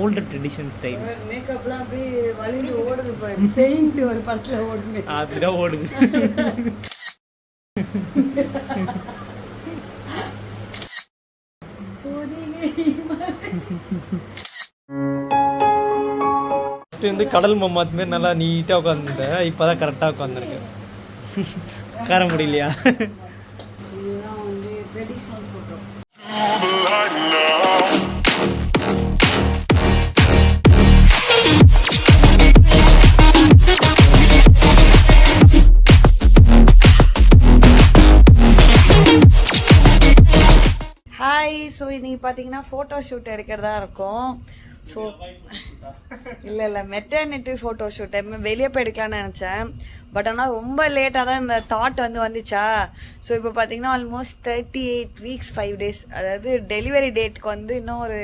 Old tradition style மேக்கப்லாம் அப்படியே வலிந்து ஓடுது பாரு. பெயிண்ட் ஒரு படத்துல ஓடுமே அப்படிதான் ஓடுது. ஃபஸ்ட்டு வந்து கடல் மம்மாத் மாரி நல்லா நீட்டாக உட்காந்துட்டேன் இப்போ தான் கரெக்டாக உட்காந்துருக்கு உட்கார முடியலையா? பார்த்தீங்கன்னா ஃபோட்டோ ஷூட் எடுக்கிறதா இருக்கும். ஸோ இல்லை இல்லை மெட்டர்னிட்டி ஃபோட்டோ ஷூட் வெளியே போய் எடுக்கலாம்னு நினச்சேன். பட் ஆனால் ரொம்ப லேட்டாக தான் இந்த தாட் வந்து வந்துச்சா? ஸோ இப்போ பார்த்தீங்கன்னா almost thirty eight weeks five days அதாவது டெலிவரி டேட்டுக்கு வந்து இன்னும் ஒரு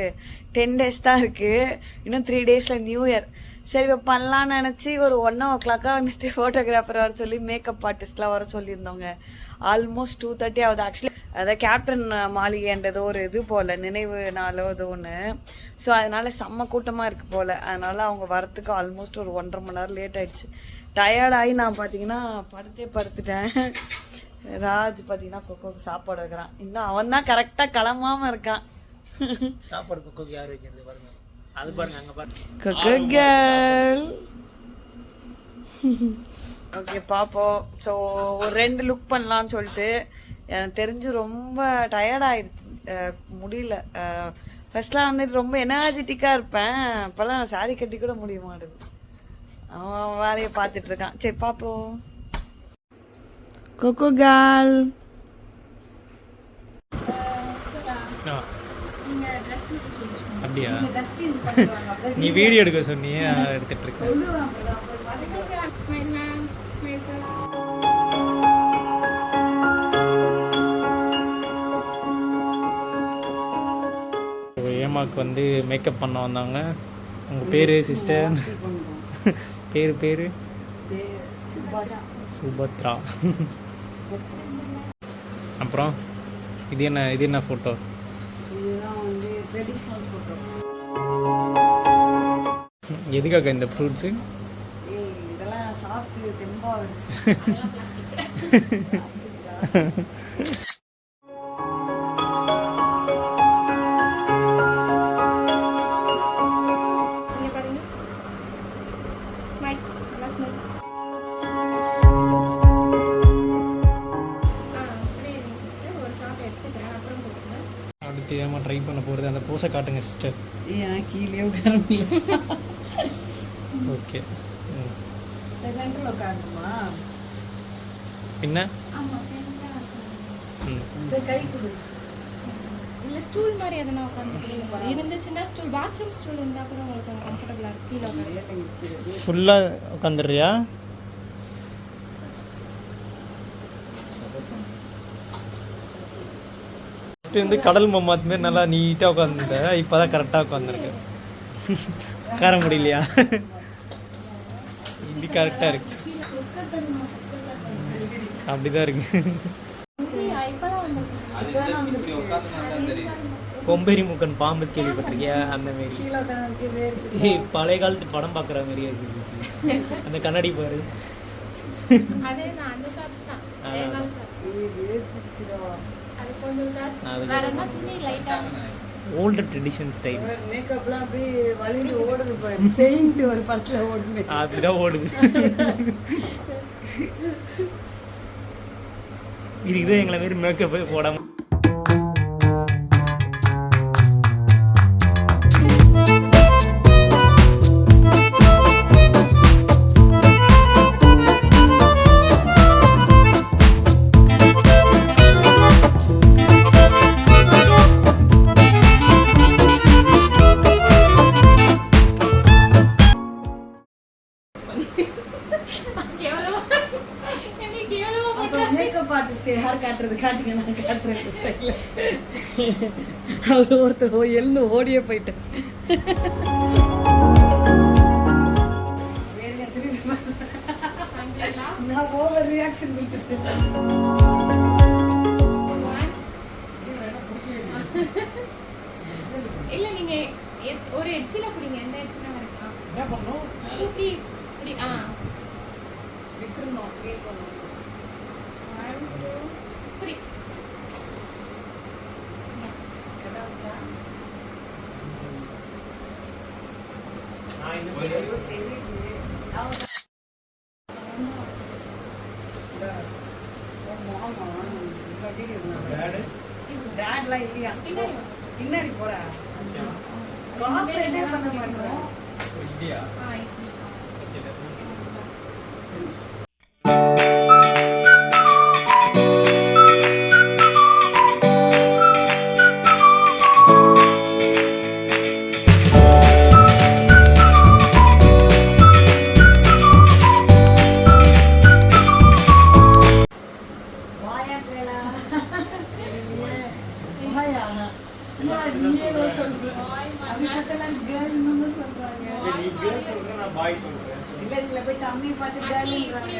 டென் டேஸ் தான் இருக்குது இன்னும் த்ரீ டேஸில் நியூ இயர் சரி இப்போ பண்ணலான்னு நினச்சி ஒரு ஒன் ஓ கிளாக்காக வந்துட்டு ஃபோட்டோகிராஃபர் வர சொல்லி மேக்கப் ஆர்டிஸ்ட்லாம் வர சொல்லியிருந்தோங்க ஆல்மோஸ்ட் டூ தேர்ட்டி ஆகுது. ஆக்சுவலி அதாவது கேப்டன் மாளிகைன்றது ஒரு இது போல் நினைவு நாளோ இது ஒன்று ஸோ அதனால செம்ம கூட்டமாக இருக்குது போல். அதனால அவங்க வரத்துக்கு ஆல்மோஸ்ட் ஒரு ஒன்றரை மணி நேரம் லேட் ஆயிடுச்சு. டயர்டாகி நான் பார்த்தீங்கன்னா படுத்தே படுத்துட்டேன். ராஜ் பார்த்தீங்கன்னா கொக்கோக்கு சாப்பாடு வைக்கிறான். இன்னும் அவன் தான் கரெக்டாக கிளம்பாம இருக்கான். சாப்பாடு குக்கோக்கு யார் வைக்கிறது பாருங்க. அது பாருங்க அங்கே பாருங்க. கொக்கோ கேர்ள் ஓகே பார்ப்போம் ஸோ ஒரு ரெண்டு லுக் பண்ணலான்னு சொல்லிட்டு எனக்கு தெரிஞ்சு ரொம்ப டயர்டாயிடுச்சு முடியல. ஃபர்ஸ்ட்லாம் வந்துட்டு ரொம்ப எனர்ஜெட்டிக்காக இருப்பேன். இப்போல்லாம் சாரி கட்டி கூட முடிய மாட்டேது. அவன் வேலையை பார்த்துட்டு இருக்கான். சரி பார்ப்போம். கொக்கோ ஆ. அப்படியா? நீ வீடியோ எடுக்க சொன்னியே எடுத்துட்டு இருக்கேன் ஏமாக்கு வந்து மேக்கப் பண்ண வந்தாங்க. உங்கள் பேர் சிஸ்டர் பேர் பேர்? சுபத்ரா. அப்புறம் இது என்ன இது என்ன ஃபோட்டோ எதுக்காக இந்த ஃப்ரூட்ஸு இதெல்லாம் சாப்பிட்டு தெம்பாகுது பூசை காட்டுங்க சிஸ்டர் ஏன் கீழே உட்கார முடியல. ஓகே சரி சென்டரில் உட்காரணுமா. கொடு. இல்ல stool மாதிரி எதனா உட்கார்ந்துக்கிறீங்களா? இருந்துச்சுன்னா stool, bathroom stool இருந்தா கூட உங்களுக்கு ஆ இருக்கும். கீழே. ஃபுல்லாக உட்காந்துடுறியா ஃபஸ்ட்டு வந்து கடல் மம்மாத் மாரி நல்லா நீட்டாக உட்காந்துட்டேன் இப்போ தான் கரெக்டாக உட்காந்துருக்கு உட்கார முடியலையா? இப்படி கரெக்டாக இருக்கு. அப்படிதான் இருக்கு. கொம்பேரி மூக்கன் பாம்பு கேள்விப்பட்டிருக்கியா? அந்த மாரி. பழைய காலத்து படம் பார்க்குற மாதிரியே இருக்கு அந்த கண்ணாடி பாரு. அதேதான், அது கொஞ்சம் வேற என்ன துணி ஓல்டு ட்ரெடிஷன் ஸ்டைல் மேக்கப்லாம் அப்படியே ஓடுது பெயிண்ட் ஒரு படத்துல ஓடுமே அப்படிதான் ஓடுது. இதுக்கு தான் எங்களை மாரி மேக்கப் போடாம மேக்கப் ஆர்டிஸ்ட் யார் காட்டுறது காட்டுங்க நான் காட்டுறேன் அவர் ஒருத்தர் ஓ- எழுந்து ஓடியே போயிட்டேன். நான் ஓவர் ரியாக்ஷன் கொடுத்துட்டேன் இல்ல நீங்க எத்- ஒரு எட்ஜில் பிடிங்க எந்த எட்ஜில் வரைக்கும் என்ன பண்ணணும்? இப்படி இப்படி ஆ. விட்டுருணும் அப்படியே பின்னாடி போறா பண்ண என்ன மாட்டேங்கிறோம் பிடிக்கணும்? இல்லையா இல்ல சில பேர் தம்பி பார்த்து Actually, இப்படி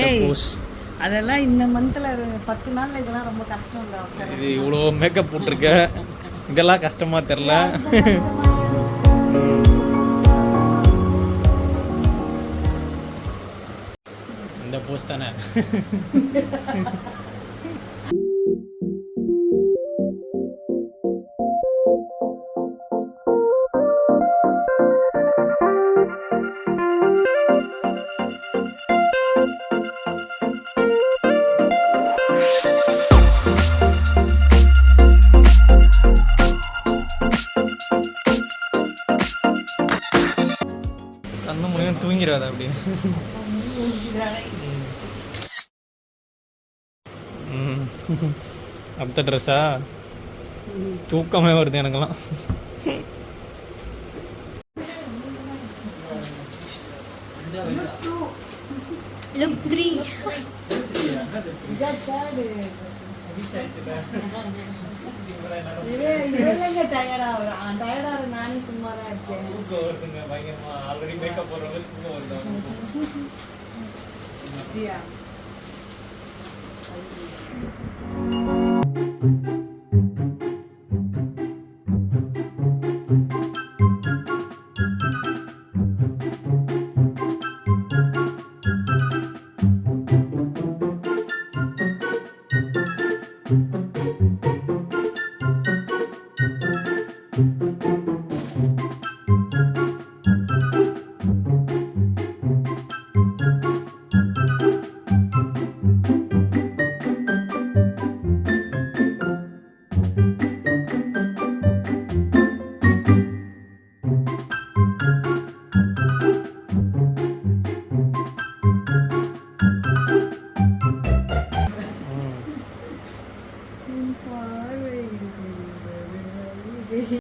ஏய் அதெல்லாம் இந்த மந்த்ல பத்து நாள்ல இதெல்லாம் ரொம்ப கஷ்டம் இது இவ்வளோ மேக்கப் போட்டிருக்க. இதெல்லாம் கஷ்டமா தெரில இந்த போஸ் தானே? தூங்கிடாத அப்படின்னு. அடுத்த ட்ரெஸ்ஸா தூக்கமே வருது எனக்கெல்லாம். Look three. டயர்டா நானும் சும்மா தான் இருக்கேன் பயங்கரமா ஆல்ரெடி மேக்கப் போடுறவங்க